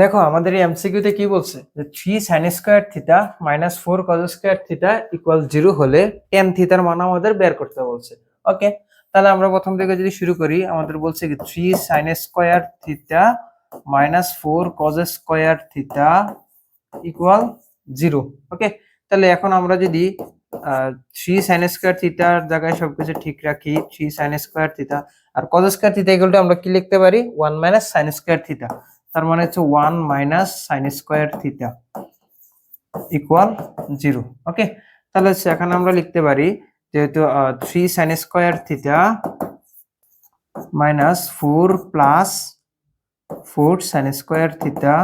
দেখো, আমাদের এই এমসিকিউতে কি বলছে? যে three sine square theta minus four cos square theta equal zero হলে টেন থিটার মান আমাদের বের করতে বলছে। ওকে তাহলে আমরা প্রথম থেকে যদি শুরু করি, আমাদের বলছে কি three sine square theta minus four cos square theta equal zero okay তাহলে এখন আমরা যদি থ্রি সাইন স্কোয়ার থিটার জায়গায় সবকিছু ঠিক রাখি থ্রি সাইন স্কোয়ার থিটা আর কজ স্কোয়ার থিটা এগুলো আমরা কি লিখতে পারি? One minus sine square theta তার মানে হচ্ছে one minus sine square theta equal zero okay তাহলে এখানে আমরা লিখতে পারি যেহেতু three sine square theta minus four plus four sine square theta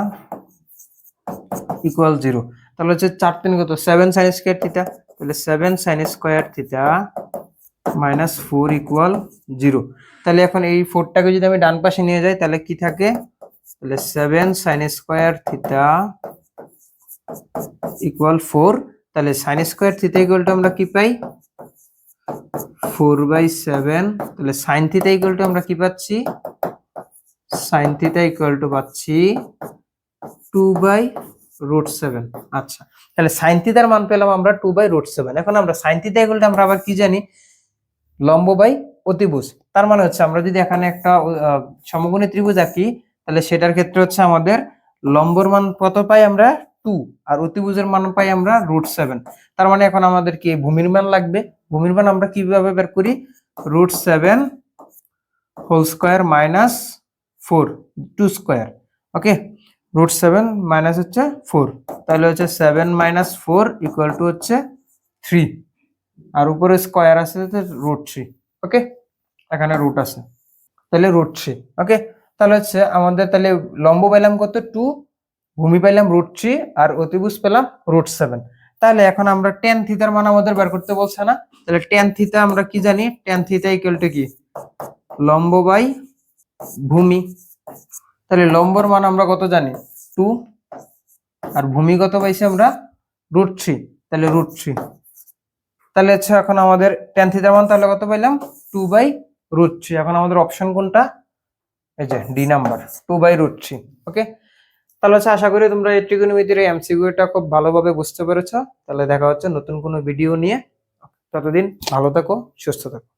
equal zero তাহলে হচ্ছে চার তিন কত? সেভেন সাইন স্কোয়ার থিটা তাহলে seven sine square theta minus four equal zero তাহলে এখন এই ফোরটাকে যদি আমি ডান পাশে নিয়ে যাই, তাহলে কি থাকে? তাহলে seven sine square theta equal four তাহলে sine square theta equal to আমরা কি পাই? ফোর বাই সেভেন তাহলে সাইন থিটা ইকুয়াল টু আমরা কি পাচ্ছি? সাইন থিটা ইকুয়াল টু পাচ্ছি টু বাই রুট সেভেন আচ্ছা। তাহলে সাইন থিটার মান পেলাম আমরা টু বাই রুট সেভেন এখন আমরা সাইন থিটা ইকুয়াল টু আমরা আবার কি জানি? লম্ব বাই অতিভুজ তার মানে হচ্ছে আমরা যদি এখানে একটা আহ, সমকোণী ত্রিভুজ আঁকি তাহলে সেটার ক্ষেত্রে হচ্ছে আমাদের লম্বর মান কত পাই আমরা টু আর অতিভুজের মান পাই আমরা রুট সেভেন তার মানে এখন আমাদের কি ভূমির মান লাগবে? ভূমির মান আমরা কীভাবে বের করি? Root seven whole square minus four two square okay root seven minus হচ্ছে ফোর তাহলে হচ্ছে seven minus four equal to হচ্ছে থ্রি আর উপরে স্কোয়ার আছে রুট থ্রি ওকে এখানে রুট আছে। তাহলে রুট থ্রি ওকে তাহলে হচ্ছে আমাদের তাহলে লম্ব পাইলাম কত? টু ভূমি পাইলাম রুট থ্রি আর অতিভুজ পেলাম রুট সেভেন তাহলে এখন আমরা টেন থিতার মান আমাদের বের করতে বলছে না। তাহলে টেন থিতা আমরা কি জানি? টেন থিতা ইকুয়াল টু কি? লম্ব বাই ভূমি। তাহলে লম্বর মান আমরা কত জানি? টু আর ভূমি কত পাইছি আমরা? রুট থ্রি তাহলে রুট থ্রি তাহলে হচ্ছে এখন আমাদের টেন থিতার মান তাহলে কত পাইলাম? টু বাই রুট থ্রি এখন আমাদের অপশন কোনটা? এই যে D number two by root three okay তাহলে হচ্ছে আশা করি তোমরা এই ট্রিগোনোমেট্রির এমসিকিউটা খুব ভালোভাবে বুঝতে পেরেছ। তাহলে দেখা হচ্ছে নতুন কোনো ভিডিও নিয়ে। ততদিন ভালো থাকো, সুস্থ থাকো।